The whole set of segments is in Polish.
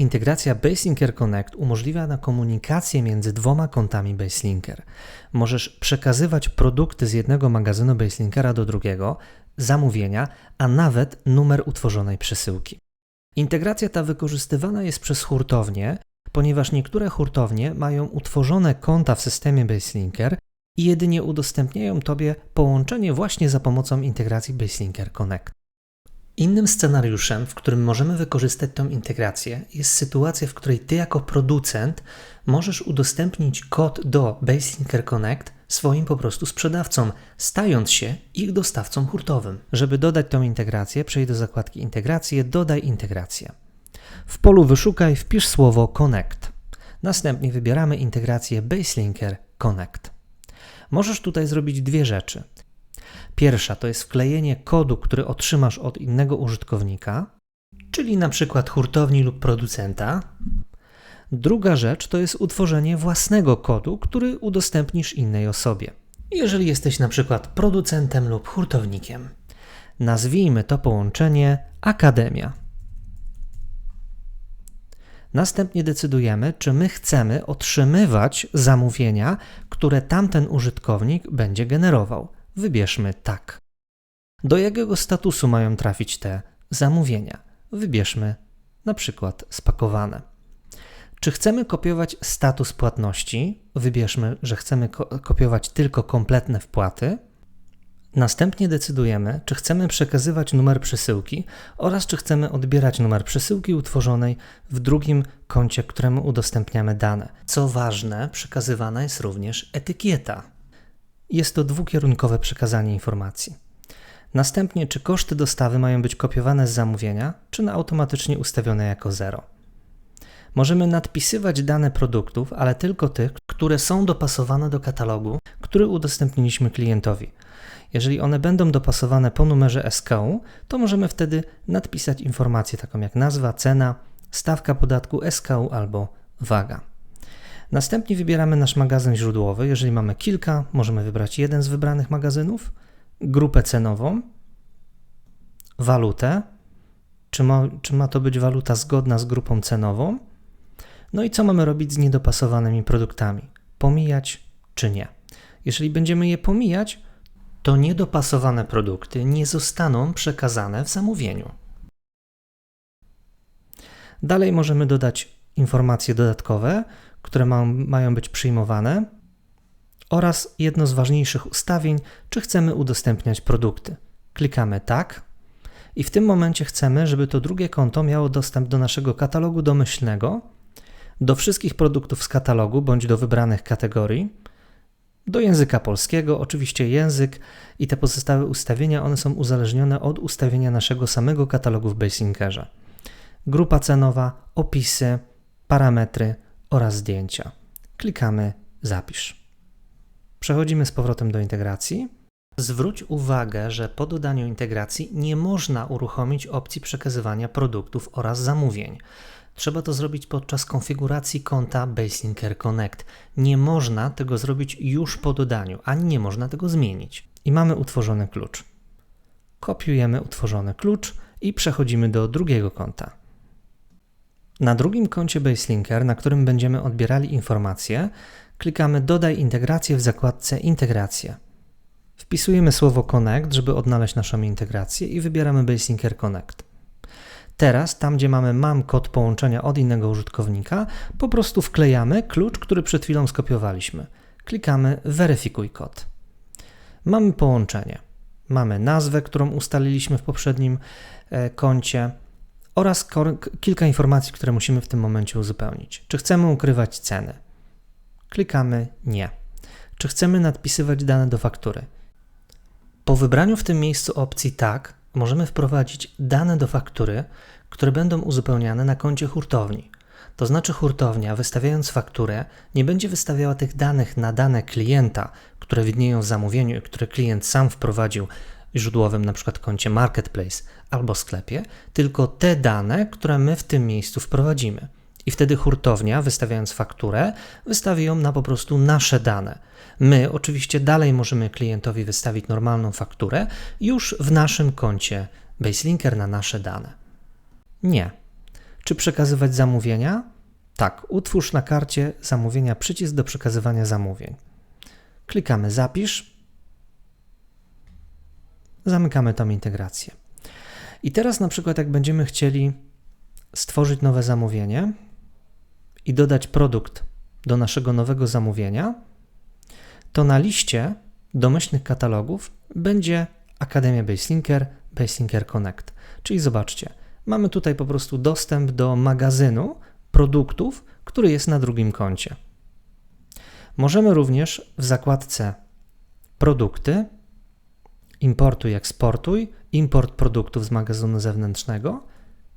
Integracja Baselinker Connect umożliwia na komunikację między dwoma kontami Baselinker. Możesz przekazywać produkty z jednego magazynu Baselinkera do drugiego, zamówienia, a nawet numer utworzonej przesyłki. Integracja ta wykorzystywana jest przez hurtownie, ponieważ niektóre hurtownie mają utworzone konta w systemie Baselinker i jedynie udostępniają Tobie połączenie właśnie za pomocą integracji Baselinker Connect. Innym scenariuszem, w którym możemy wykorzystać tą integrację, jest sytuacja, w której Ty jako producent możesz udostępnić kod do Baselinker Connect swoim po prostu sprzedawcom, stając się ich dostawcą hurtowym. Żeby dodać tą integrację, przejdź do zakładki Integracje, dodaj integrację. W polu Wyszukaj wpisz słowo Connect. Następnie wybieramy integrację Baselinker Connect. Możesz tutaj zrobić dwie rzeczy. Pierwsza to jest wklejenie kodu, który otrzymasz od innego użytkownika, czyli na przykład hurtowni lub producenta. Druga rzecz to jest utworzenie własnego kodu, który udostępnisz innej osobie. Jeżeli jesteś na przykład producentem lub hurtownikiem. Nazwijmy to połączenie Akademia. Następnie decydujemy, czy my chcemy otrzymywać zamówienia, które tamten użytkownik będzie generował. Wybierzmy tak. Do jakiego statusu mają trafić te zamówienia? Wybierzmy na przykład spakowane. Czy chcemy kopiować status płatności? Wybierzmy, że chcemy ko kopiować tylko kompletne wpłaty. Następnie decydujemy, czy chcemy przekazywać numer przesyłki oraz czy chcemy odbierać numer przesyłki utworzonej w drugim koncie, któremu udostępniamy dane. Co ważne, przekazywana jest również etykieta. Jest to dwukierunkowe przekazanie informacji. Następnie, czy koszty dostawy mają być kopiowane z zamówienia, czy na automatycznie ustawione jako zero. Możemy nadpisywać dane produktów, ale tylko tych, które są dopasowane do katalogu, który udostępniliśmy klientowi. Jeżeli one będą dopasowane po numerze SKU, to możemy wtedy nadpisać informację taką jak nazwa, cena, stawka podatku SKU albo waga. Następnie wybieramy nasz magazyn źródłowy. Jeżeli mamy kilka, możemy wybrać jeden z wybranych magazynów, grupę cenową, walutę, czy ma, czy ma to być waluta zgodna z grupą cenową, no i co mamy robić z niedopasowanymi produktami? Pomijać czy nie? Jeżeli będziemy je pomijać, to niedopasowane produkty nie zostaną przekazane w zamówieniu. Dalej możemy dodać informacje dodatkowe, które ma, mają być przyjmowane, oraz jedno z ważniejszych ustawień, czy chcemy udostępniać produkty. Klikamy tak i w tym momencie chcemy, żeby to drugie konto miało dostęp do naszego katalogu domyślnego, do wszystkich produktów z katalogu bądź do wybranych kategorii, do języka polskiego, oczywiście język i te pozostałe ustawienia, one są uzależnione od ustawienia naszego samego katalogu w Baselinkerze. Grupa cenowa, opisy, parametry oraz zdjęcia. Klikamy Zapisz. Przechodzimy z powrotem do integracji. Zwróć uwagę, że po dodaniu integracji nie można uruchomić opcji przekazywania produktów oraz zamówień. Trzeba to zrobić podczas konfiguracji konta Baselinker Connect. Nie można tego zrobić już po dodaniu, ani nie można tego zmienić. I mamy utworzony klucz. Kopiujemy utworzony klucz i przechodzimy do drugiego konta. Na drugim koncie Baselinker, na którym będziemy odbierali informacje, klikamy Dodaj integrację w zakładce Integracje. Wpisujemy słowo Connect, żeby odnaleźć naszą integrację i wybieramy Baselinker Connect. Teraz, tam gdzie mamy mam kod połączenia od innego użytkownika, po prostu wklejamy klucz, który przed chwilą skopiowaliśmy. Klikamy Weryfikuj kod. Mamy połączenie. Mamy nazwę, którą ustaliliśmy w poprzednim e, koncie oraz kilka informacji, które musimy w tym momencie uzupełnić. Czy chcemy ukrywać ceny? Klikamy Nie. Czy chcemy nadpisywać dane do faktury? Po wybraniu w tym miejscu opcji Tak, możemy wprowadzić dane do faktury, które będą uzupełniane na koncie hurtowni. To znaczy hurtownia, wystawiając fakturę, nie będzie wystawiała tych danych na dane klienta, które widnieją w zamówieniu i które klient sam wprowadził źródłowym na przykład koncie Marketplace albo sklepie, tylko te dane, które my w tym miejscu wprowadzimy. I wtedy hurtownia, wystawiając fakturę, wystawi ją na po prostu nasze dane. My oczywiście dalej możemy klientowi wystawić normalną fakturę już w naszym koncie Baselinker na nasze dane. Nie. Czy przekazywać zamówienia? Tak, utwórz na karcie zamówienia przycisk do przekazywania zamówień. Klikamy Zapisz. Zamykamy tą integrację. I teraz na przykład jak będziemy chcieli stworzyć nowe zamówienie i dodać produkt do naszego nowego zamówienia, to na liście domyślnych katalogów będzie Akademia Baselinker, Baselinker Connect. Czyli zobaczcie, mamy tutaj po prostu dostęp do magazynu produktów, który jest na drugim koncie. Możemy również w zakładce Produkty, Importuj, eksportuj, import produktów z magazynu zewnętrznego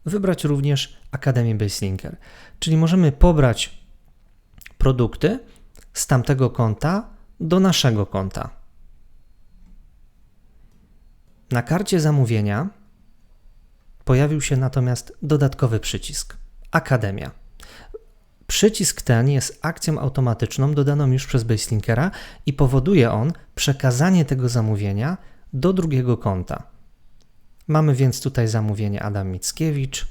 wybrać również Akademię Baselinker. Czyli możemy pobrać produkty z tamtego konta do naszego konta. Na karcie zamówienia pojawił się natomiast dodatkowy przycisk Akademia. Przycisk ten jest akcją automatyczną dodaną już przez Baselinkera i powoduje on przekazanie tego zamówienia do drugiego konta. Mamy więc tutaj zamówienie Adam Mickiewicz,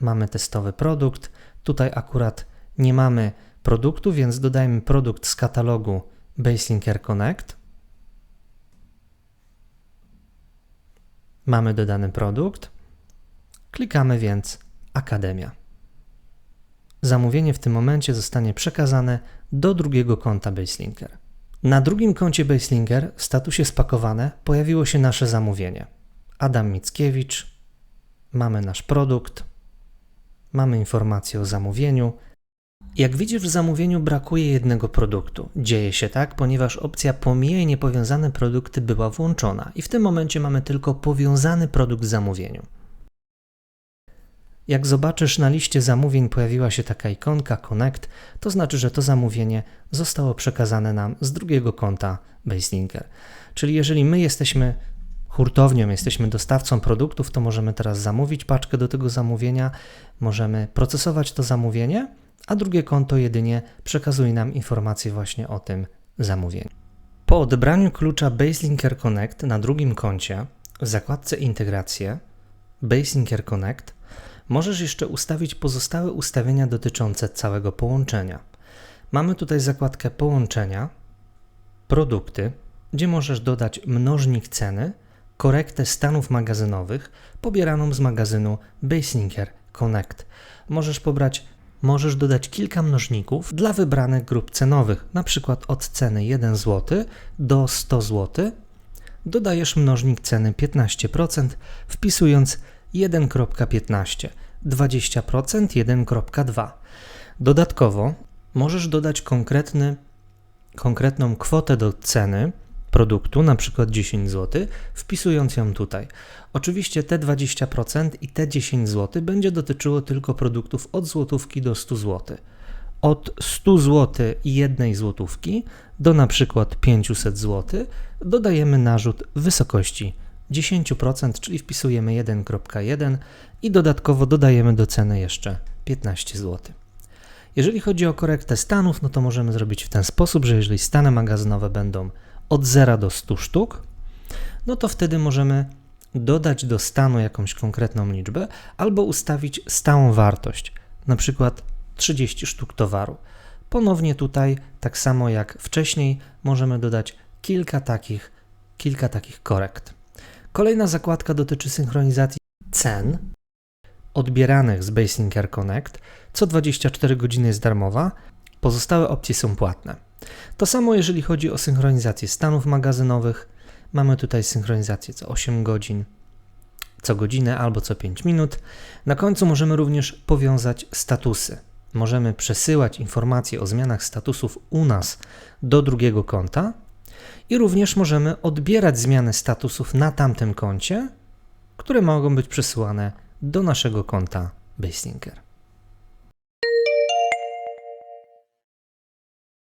mamy testowy produkt. Tutaj akurat nie mamy produktu, więc dodajmy produkt z katalogu Baselinker Connect. Mamy dodany produkt. Klikamy więc Akademia. Zamówienie w tym momencie zostanie przekazane do drugiego konta Baselinker. Na drugim koncie Baselinker w statusie spakowane pojawiło się nasze zamówienie. Adam Mickiewicz, mamy nasz produkt, mamy informację o zamówieniu. Jak widzisz, w zamówieniu brakuje jednego produktu. Dzieje się tak, ponieważ opcja pomijaj niepowiązane produkty była włączona i w tym momencie mamy tylko powiązany produkt w zamówieniu. Jak zobaczysz, na liście zamówień pojawiła się taka ikonka Connect, to znaczy, że to zamówienie zostało przekazane nam z drugiego konta Baselinker. Czyli jeżeli my jesteśmy hurtownią, jesteśmy dostawcą produktów, to możemy teraz zamówić paczkę do tego zamówienia, możemy procesować to zamówienie, a drugie konto jedynie przekazuje nam informacje właśnie o tym zamówieniu. Po odebraniu klucza Baselinker Connect na drugim koncie w zakładce Integracje Baselinker Connect możesz jeszcze ustawić pozostałe ustawienia dotyczące całego połączenia. Mamy tutaj zakładkę Połączenia, Produkty, gdzie możesz dodać mnożnik ceny korektę stanów magazynowych pobieraną z magazynu Baselinker Connect. Możesz pobrać możesz dodać kilka mnożników dla wybranych grup cenowych, przykład od ceny 1 zł do 100 zł. Dodajesz mnożnik ceny 15%, wpisując 1.15, 20% 1.2. Dodatkowo możesz dodać konkretny, konkretną kwotę do ceny produktu, na przykład 10 zł, wpisując ją tutaj. Oczywiście te 20% i te 10 zł będzie dotyczyło tylko produktów od złotówki do 100 zł. Od 100 zł i 1 złotówki do na przykład 500 zł dodajemy narzut wysokości 10%, czyli wpisujemy 1.1 i dodatkowo dodajemy do ceny jeszcze 15 zł. Jeżeli chodzi o korektę stanów, no to możemy zrobić w ten sposób, że jeżeli stany magazynowe będą od 0 do 100 sztuk, no to wtedy możemy dodać do stanu jakąś konkretną liczbę albo ustawić stałą wartość, na przykład 30 sztuk towaru. Ponownie tutaj, tak samo jak wcześniej, możemy dodać kilka takich, kilka takich korekt. Kolejna zakładka dotyczy synchronizacji cen odbieranych z Baselinker Connect. Co 24 godziny jest darmowa, pozostałe opcje są płatne. To samo jeżeli chodzi o synchronizację stanów magazynowych. Mamy tutaj synchronizację co 8 godzin, co godzinę albo co 5 minut. Na końcu możemy również powiązać statusy. Możemy przesyłać informacje o zmianach statusów u nas do drugiego konta i również możemy odbierać zmiany statusów na tamtym koncie, które mogą być przesyłane do naszego konta Baselinker.